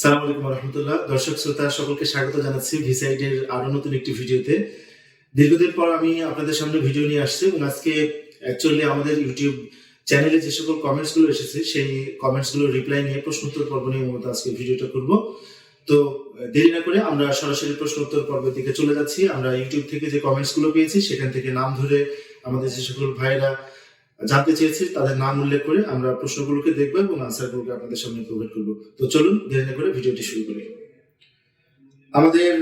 সালাম আলাইকুম রহমতুল্লাহ। দর্শক, শ্রোতা, সকলকে স্বাগত জানাচ্ছি ভিসাইডের আরও নতুন একটি ভিডিওতে। দীর্ঘদিন পর আমি আপনাদের সামনে ভিডিও নিয়ে আসছি এবং আজকে অ্যাকচুয়ালি আমাদের ইউটিউব চ্যানেলে যে সকল কমেন্টসগুলো এসেছে, সেই কমেন্টসগুলো রিপ্লাই নিয়ে প্রশ্ন উত্তর পর্ব নিয়ে মূলত আজকে ভিডিওটা করব। তো, দেরি না করে আমরা সরাসরি প্রশ্ন উত্তর পর্বের দিকে চলে যাচ্ছি। আমরা ইউটিউব থেকে যে কমেন্টসগুলো পেয়েছি, সেখান থেকে নাম ধরে আমাদের যে সকল ভাইয়েরা জানতে চেয়েছি তাদের নাম উল্লেখ করে আমরা প্রশ্নগুলোকে দেখব এবং আনসারগুলোকে আপনাদের সামনে প্রোভাইড করব। তো চলুন, দেরি না করে ভিডিওটি শুরু করি। আমাদের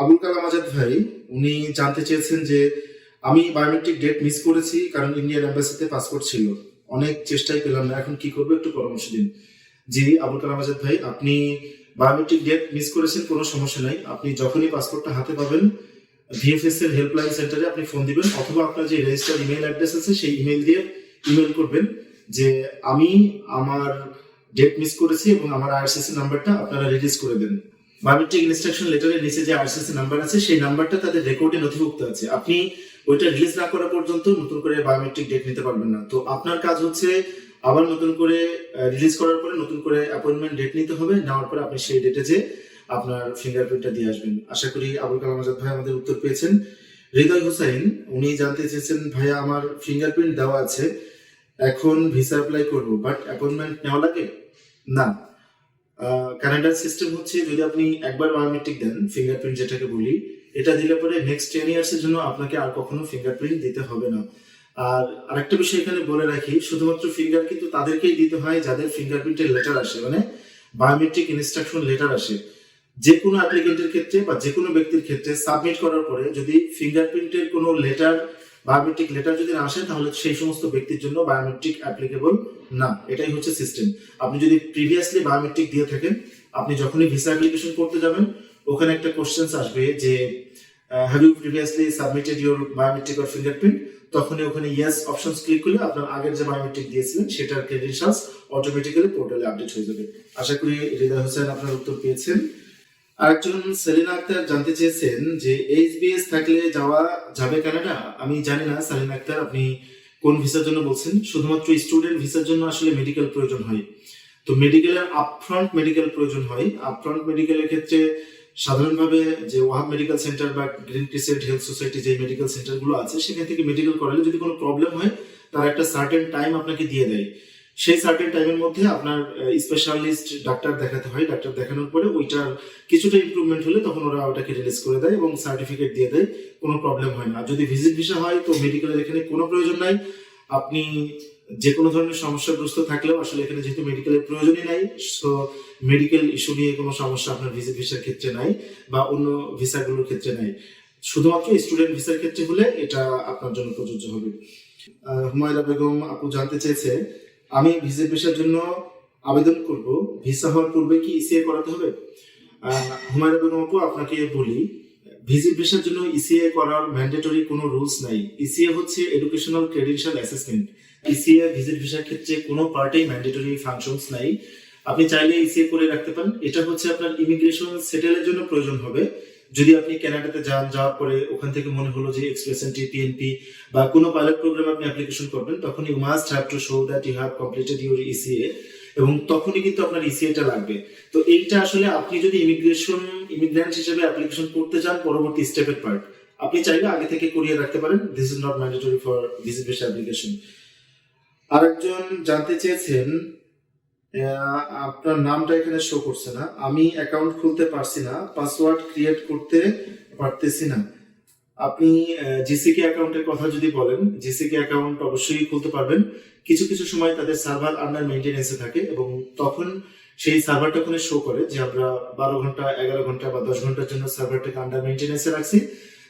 আবুল কালাম আজাদ ভাই, উনি জানতে চেয়েছেন যে আমি বায়োমেট্রিক ডেট মিস করেছি কারণ ইন্ডিয়ান এম্বাসিতে পাসপোর্ট ছিল। অনেক চেষ্টাই পেলাম না, এখন কি করব একটু পরামর্শ দিন। জি, আবুল কালাম আজাদ ভাই, আপনি বায়োমেট্রিক ডেট মিস করেছেন, কোনো সমস্যা নাই। আপনি যখনই পাসপোর্টটা হাতে পাবেন ভিএফএস এর হেল্পলাইন সেন্টারে আপনি ফোন দিবেন অথবা আপনার যে রেজিস্টার ইমেল অ্যাড্রেস আছে সেই ইমেল দিয়ে ইমেল করবেন যে আমি আমার ডেট মিস করেছি এবং আমার আরসিসি নাম্বারটা আপনারা রিলিজ করে দেন। বায়োমেট্রিক ইনস্ট্রাকশন লেটারের নিচে যে আরসিসি নাম্বার আছে সেই নাম্বারটা তাদের রেকর্ডে নথিভুক্ত আছে। আপনি ওইটা রিলিজ না করা পর্যন্ত নতুন করে বায়োমেট্রিক ডেট নিতে পারবেন না। তো আপনার কাজ হচ্ছে আবার নতুন করে রিলিজ করার পরে নতুন করে অ্যাপয়েন্টমেন্ট ডেট নিতে হবে। নেওয়ার পরে আপনি সেই ডেটে যে আপনার ফিঙ্গারপ্রিন্টটা দিয়ে আসবেন। আশা করি আবুল কালাম আজাদ ভাই আমাদের উত্তর পেয়েছেন। হৃদয় হোসাইন, উনি জানতে চেয়েছেন, ভাইয়া, আমার ফিঙ্গারপ্রিন্ট দেওয়া আছে, এখন ভিসা অ্যাপ্লাই করব বাট অ্যাপয়েন্টমেন্ট নেওয়া লাগে? না। কানাডার সিস্টেম হচ্ছে, যদি আপনি একবার বায়োমেট্রিক দেন ফিঙ্গারপ্রিন্ট যেটাকে বলি, এটা দিলে পরে নেক্সট টেন ইয়ার্স এর জন্য আপনাকে আর কখনো ফিঙ্গারপ্রিন্ট দিতে হবে না। আর আরেকটা বিষয় এখানে বলে রাখি, শুধুমাত্র ফিঙ্গার কিন্তু তাদেরকেই দিতে হয়, যাদের ফিঙ্গারপ্রিন্টের লেটার আসে মানে বায়োমেট্রিক ইনস্ট্রাকশন লেটার আসে। যে কোনো অ্যাপ্লিকেন্টের ক্ষেত্রে বা যে কোনো ব্যক্তির ক্ষেত্রে সাবমিট করার পরে যদি ফিঙ্গারপ্রিন্টের কোনো লেটার বায়োমেট্রিক লেটার যদি না আসে, তাহলে সেই সমস্ত ব্যক্তির জন্য বায়োমেট্রিক অ্যাপ্লিকেবল না। এটাই হচ্ছে সিস্টেম আপনি যদি প্রিভিয়াসলি বায়োমেট্রিক দিয়ে থাকেন, আপনি যখনই ভিসা অ্যাপ্লিকেশন করতে যাবেন, ওখানে একটা কোশ্চেন্স আসবে যে have you previously submitted your biometric or fingerprint তখনই ওখানে ইয়েস অপশনস ক্লিক করলে আপনার আগের যে বায়োমেট্রিক দিয়েছিলেন, সেটার ক্রেডেনশিয়ালস অটোমেটিক্যালি পোর্টালে আপডেট হয়ে যাবে। আশা করি হৃদয় হোসেন আপনার উত্তর পেয়েছেন। আরেকজন সেলিনা আক্তার জানতে চেয়েছেন যে এইচবিএস থাকলে যাওয়া যাবে কানাডা? আমি জানি না, সেলিনা আক্তার, আপনি কোন ভিসার জন্য বলছেন? শুধুমাত্র স্টুডেন্ট ভিসার জন্য আসলে মেডিকেল প্রয়োজন হয়। তো মেডিকেলের আপফ্রন্ট মেডিকেল প্রয়োজন হয়। আপফ্রন্ট মেডিকেলের ক্ষেত্রে সাধারণভাবে যে ওয়াহাব মেডিকেল সেন্টার বা গ্রিন ক্রিসেন্ট হেলথ সোসাইটি যে মেডিকেল সেন্টারগুলো আছে, সেখান থেকে মেডিকেল করালে যদি কোনো প্রবলেম হয়, তার একটা সার্টেন টাইম আপনাকে দিয়ে দেয়। সেই সার্টেন টাইমের মধ্যে আপনার স্পেশালিস্ট ডাক্তার দেখাতে হয়। ডাক্তার দেখানোর পরে ওইটার কিছুটা ইমপ্রুভমেন্ট হলে তখন ওরা ওটাকে রিলিজ করে দেয় এবং সার্টিফিকেট দিয়ে দেয়। কোনো প্রবলেম হয় না। যদি ভিজিট ভিসা হয়, তো মেডিকেলের এখানে কোনো প্রয়োজন নাই। আপনি যে কোনো ধরনের সমস্যাগ্রস্ত থাকলেও আসলে এখানে যেহেতু মেডিকেলের প্রয়োজনই নাই সো মেডিকেল ইস্যু নিয়ে কোনো সমস্যা আপনার ভিজিট ভিসার ক্ষেত্রে নাই বা অন্য ভিসাগুলোর ক্ষেত্রে নাই। শুধুমাত্র স্টুডেন্ট ভিসার ক্ষেত্রে হলে এটা আপনার জন্য প্রযোজ্য হবে। হুমায়রা বেগম, আপু জানতে চেয়েছে আমি ভিজিট ভিসার জন্য আবেদন করব। ভিসা হওয়ার পূর্বে কি ইসিএ করাতে হবে? আহ, হুমায়রা বেগম আপু আপনাকে বলি ভিজিট ভিসার জন্য ইসিএ করার ম্যান্ডেটরি কোনো রুলস নাই। ইসিএ হচ্ছে educational credential assessment ECA visit ভিসার ক্ষেত্রে কোনো পার্টেই ম্যান্ডেটরি ফাংশনস নাই। আপনি চাইলে ইসিএ করে রাখতে পারেন। এটা হচ্ছে আপনার ইমিগ্রেশন সেটেলের জন্য প্রয়োজন হবে। যদি আপনি কানাডাতে যান, যাওয়ার পরে ওখান থেকে মনে হলো যে এক্সপ্রেস এন্ট্রি পিএনপি বা কোনো পাইলট প্রোগ্রাম আপনি অ্যাপ্লিকেশন করবেন তখন you must have to show that you have completed your ECA এবং তখনই কিন্তু আপনার ইসিএটা লাগবে। তো এইটা আসলে আপনি যদি ইমিগ্রেশন ইমিগ্রেন্ট হিসেবে অ্যাপ্লিকেশন করতে চান পরবর্তী স্টেপের পার্ট আপনি চাইলে আগে থেকে করিয়ে রাখতে পারেন। This is not mandatory for visa application আরেকজন জানতে চেয়েছেন আপনার নামটা এখানে শো করছে না। আমি অ্যাকাউন্ট খুলতে পারছি না পাসওয়ার্ড ক্রিয়েট করতে পারতেছি না। আপনি জিসিকে অ্যাকাউন্টের কথা যদি বলেন জিসিকে অ্যাকাউন্ট অবশ্যই খুলতে পারবেন। কিছু কিছু সময় তাদের সার্ভার আন্ডার মেনটেনেন্সে থাকে এবং তখন সেই সার্ভারটা ওখানে শো করে যে আমরা বারো ঘণ্টা, এগারো ঘণ্টা বা দশ ঘণ্টার জন্য সার্ভারটাকে আন্ডার মেনটেনেন্সে রাখছি।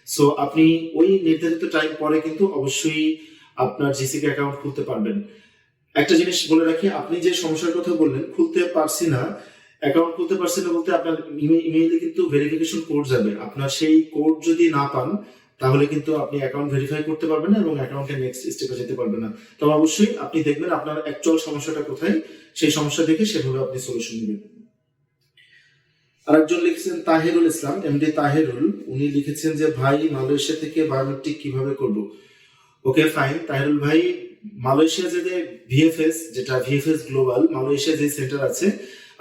সো আপনি ওই নির্ধারিত টাইম পরে কিন্তু অবশ্যই আপনার জিসিকে অ্যাকাউন্ট খুলতে পারবেন। একটা জিনিস বলে রাখি, আপনি যে সমস্যার কথা বললেন, খুলতে পারছি না অ্যাকাউন্ট খুলতে পারছি না বলতে আপনার ইমেইলে কিন্তু ভেরিফিকেশন কোড যাবে। আপনার সেই কোড যদি না পান, তাহলে কিন্তু আপনি অ্যাকাউন্ট ভেরিফাই করতে পারবেন না এবং অ্যাকাউন্টে নেক্সট স্টেপে যেতে পারবেন না। তবে অবশ্যই আপনি দেখবেন আপনার অ্যাকচুয়াল সমস্যাটা কোথায়, সেই সমস্যা দেখে সেভাবে আপনি সলিউশন নেবেন। আরেকজন লিখেছেন, তাহিরুল ইসলাম এমডি তাহেরুল, উনি লিখেছেন যে, ভাই, মালয়েশিয়া থেকে বায়োমেট্রিক কীভাবে করব? ওকে ফাইন তাহিরুল ভাই মালয়েশিয়া যে ভিএফএস যেটা ভিএফএস গ্লোবাল মালয়েশিয়া যে সেন্টার আছে,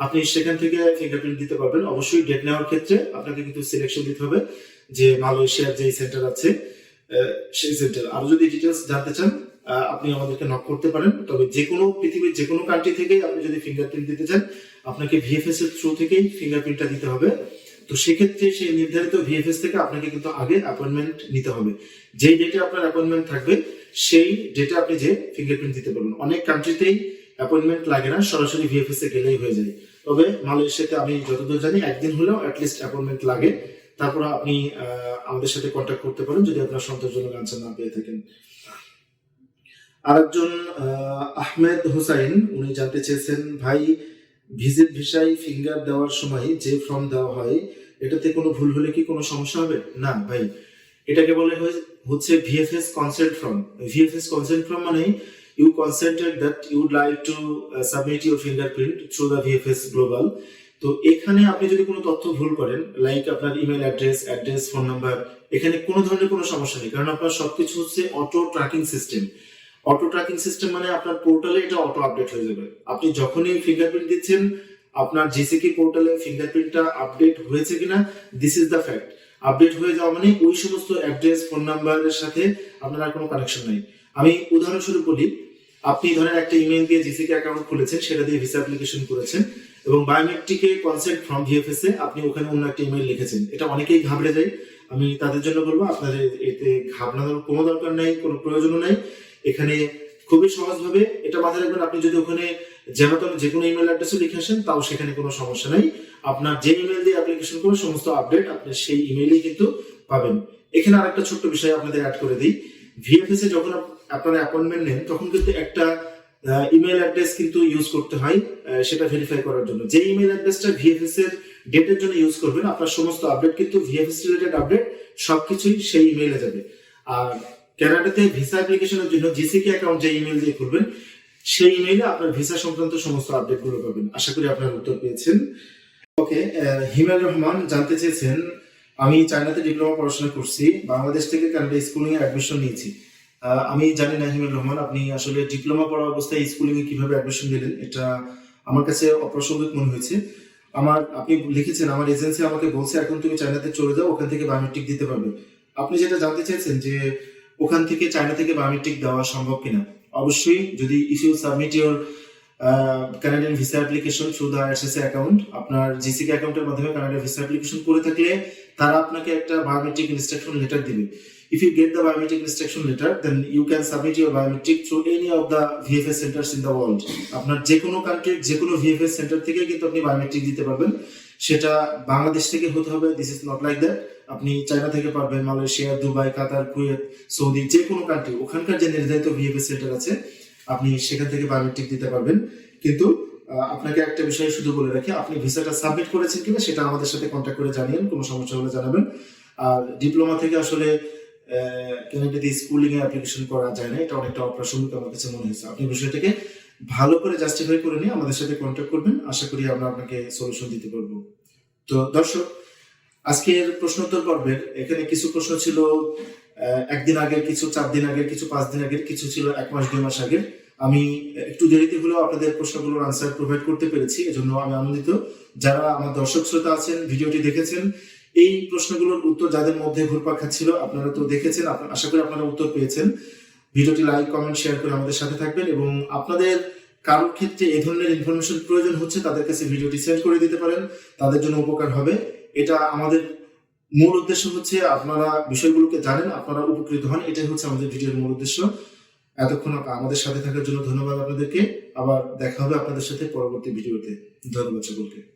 আপনি সেখান থেকে ফিঙ্গারপ্রিন্ট দিতে পারবেন। অবশ্যই ডেট নেওয়ার ক্ষেত্রে আপনাকে কিন্তু সিলেকশন দিতে হবে যে মালয়েশিয়ার যে সেন্টার আছে সেই সেন্টার আরও যদি ডিটেলস জানতে চান আপনি আমাদেরকে নক করতে পারেন। তবে যে কোনো পৃথিবীর যে কোনো কান্ট্রি থেকেই আপনি যদি ফিঙ্গারপ্রিন্ট দিতে চান, আপনাকে ভিএফএস এর থ্রু থেকেই ফিঙ্গারপ্রিন্টটা দিতে হবে। তো সেক্ষেত্রে সেই নির্ধারিত ভিএফএস থেকে আপনাকে কিন্তু আগে অ্যাপয়েন্টমেন্ট নিতে হবে। যেই ডেটে আপনার অ্যাপয়েন্টমেন্ট থাকবে সেই ডেটে আপনি যে ফিঙ্গারপ্রিন্ট দিতে পারবেন। অনেক কান্ট্রিতেই অ্যাপয়েন্টমেন্ট লাগে না সরাসরি ভিএফএস এ গেলেই হয়ে যায়। তবে মালয়েশিয়াতে আমি যতদূর জানি একদিন হলেও অ্যাটলিস্ট অ্যাপয়েন্টমেন্ট লাগে। তারপর আপনি আমাদের সাথে কন্ট্যাক্ট করতে পারেন যদি আপনার সন্তোষজনক আনসার না পেয়ে থাকেন। আরেকজন আহ, আহমেদ হোসাইন উনি জানতে চেয়েছেন ভাই ভিজিট ভিসায় ফিঙ্গার দেওয়ার সময় যে ফর্ম দেওয়া হয় এটাতে কোনো ভুল হলে কি কোনো সমস্যা হবে? না ভাই এটাকে বলে হচ্ছে VFS consent form VFS consent form মানে you consented that you like to submit your fingerprint through the VFS global তো এখানে আপনি যদি কোনো তথ্য ভুল করেন লাইক আপনার email address address phone number এখানে কোনো ধরনের কোনো সমস্যা নেই। কারণ আপনার সবকিছু হচ্ছে auto tracking system auto tracking system মানে আপনার পোর্টালে এটা অটো আপডেট হয়ে যাবে। আপনি যখনই ফিঙ্গারপ্রিন্ট দিচ্ছেন, আপনার জিসিকি পোর্টালে ফিঙ্গারপ্রিন্টটা আপডেট হয়েছে কিনা this is the fact update হয়ে যাওয়া মানে ওই সমস্ত অ্যাড্রেস ফোন নাম্বারের সাথে আপনার কোনো কানেকশন নাই। আমি উদাহরণস্বরূপ বলি, আপনি ধরেন একটা ইমেল দিয়ে জিসিকে অ্যাকাউন্ট খুলেছেন, সেটা দিয়ে ভিসা অ্যাপ্লিকেশন করেছেন এবং বায়োমেট্রিকে কনসেন্ট ফ্রম ভিএফএস এ আপনি ওখানে অন্য একটা ইমেল লিখেছেন। এটা অনেকেই ঘাবড়ে যায়। আমি তাদের জন্য বলব, আপনাদের এতে ঘাবড়ানোর কোনো দরকার নাই, কোনো প্রয়োজনও নাই। এখানে খুবই সহজভাবে এটা মাথায় রাখবেন, আপনি যদি ওখানে যেন তেন যে কোনো ইমেল অ্যাড্রেসও লিখে আসেন, তাও সেখানে কোনো সমস্যা নাই। আপনার যে ইমেল দিয়ে অ্যাপ্লিকেশন করবেন সমস্ত আপডেট আপনি সেই ইমেইলেই কিন্তু পাবেন। এখানে আরেকটা ছোট্ট বিষয় আপনাদের অ্যাড করে দিই। ভিএফএস এ যখন আপনারা অ্যাপয়েন্টমেন্ট নেন, তখন কিন্তু একটা ইমেল অ্যাড্রেস কিন্তু ইউজ করতে হয় সেটা ভেরিফাই করার জন্য। যে ইমেল অ্যাড্রেসটা ভিএফএস এর ডেটের জন্য ইউজ করবেন, আপনার সমস্ত আপডেট কিন্তু ভিএফএস রিলেটেড আপডেট সবকিছুই সেই ইমেইলে যাবে। আর ক্যানাডাতে ভিসা অ্যাপ্লিকেশনের জন্য জিসিকে অ্যাকাউন্ট যে ইমেল দিয়ে খুলবেন, সেই ইমেইলে আপনার ভিসা সংক্রান্ত সমস্ত আপডেটগুলো পাবেন। আশা করি আপনার উত্তর পেয়েছেন। ওকে হিমেল রহমান জানতে চেয়েছেন, আমি চায়নাতে ডিপ্লোমা পড়াশোনা করছি, বাংলাদেশ থেকে কানাডা স্কুলিং এ অ্যাডমিশন নিয়েছি আমি জানি না হিমেল রহমান, আপনি আসলে ডিপ্লোমা পড়া অবস্থায় স্কুলিং এ কীভাবে অ্যাডমিশন নিলেন, এটা আমার কাছে অপ্রাসঙ্গিক মনে হয়েছে। আমার, আপনি লিখেছেন, আমার এজেন্সি আমাকে বলছে, এখন তুমি চায়নাতে চলে যাও, ওখান থেকে বায়োমেট্রিক দিতে পারবে। আপনি যেটা জানতে চেয়েছেন যে, ওখান থেকে চায়না থেকে বায়োমেট্রিক দেওয়া সম্ভব কিনা? অবশ্যই, যদি if submit your Canadian visa application through the RSS account আপনার জিসিকে অ্যাকাউন্টের মাধ্যমে কানাডা ভিসা অ্যাপ্লিকেশন করে থাকলে তারা আপনাকে একটা বায়োমেট্রিক ইনস্ট্রাকশন লেটার দিবে। You get the biometric instruction letter, then you can submit your biometric through any of the VFS centers in the world. আপনার যে কোনো কান্ট্রির যে কোনো ভিএফএস সেন্টার থেকে কিন্তু আপনি বায়োমেট্রিক দিতে পারবেন। সেটা বাংলাদেশ থেকে হতে হবে this is not like that আপনি চায়না থেকে পারবেন, Malaysia, Dubai, Qatar, Kuwait, Saudi যে কোনো কান্ট্রি ওখানকার যে নির্ধারিত ভিএফএস সেন্টার আছে আপনি সেখান থেকে বায়োমেট্রিক দিতে পারবেন। কিন্তু আপনাকে একটা বিষয় শুধু বলে রাখি, আপনি ভিসাটা সাবমিট করেছেন কিনা সেটা আমাদের সাথে কন্ট্যাক্ট করে জানিয়েন, কোনো সমস্যা হলে জানাবেন। আর ডিপ্লোমা থেকে আসলে স্কুলিং অ্যাপ্লিকেশন করা যায় না, এটা অনেকটা অপ্রাসঙ্গিক আমার কাছে মনে হয়েছে। আপনি বিষয়টাকে ভালো করে জাস্টিফাই করে নিয়ে আমাদের সাথে কন্ট্যাক্ট করবেন, আশা করি আমরা আপনাকে সলিউশন দিতে পারব। তো দর্শক, আজকের প্রশ্নোত্তর পর্বের এখানে কিছু প্রশ্ন ছিল একদিন আগের কিছু, চার দিন আগের কিছু, পাঁচ দিন আগের কিছু ছিল, এক মাস, দুই মাস আগের। আমি একটু দেরিতে হলেও আপনাদের প্রশ্নগুলোর আনসার প্রোভাইড করতে পেরেছি, এজন্য আমি আনন্দিত। যারা আমার দর্শক শ্রোতা আছেন, ভিডিওটি দেখেছেন, এই প্রশ্নগুলোর উত্তর যাদের মধ্যে ঘুরপাক খাচ্ছিল, আপনারা তো দেখেছেন আশা করি আপনারা উত্তর পেয়েছেন। ভিডিওটি লাইক কমেন্ট শেয়ার করে আমাদের সাথে থাকবেন এবং আপনাদের কারোর ক্ষেত্রে এই ধরনের ইনফরমেশন প্রয়োজন হচ্ছে, তাদের কাছে ভিডিওটি সেন্ড করে দিতে পারেন। তাদের জন্য উপকার হবে। এটা আমাদের মূল উদ্দেশ্য হচ্ছে আপনারা বিষয়গুলোকে জানেন, আপনারা উপকৃত হন, এটাই হচ্ছে আমাদের ভিডিওর মূল উদ্দেশ্য। এতক্ষণ আমাদের সাথে থাকার জন্য ধন্যবাদ আপনাদেরকে। আবার দেখা হবে আপনাদের সাথে পরবর্তী ভিডিওতে। ধন্যবাদ সকলকে।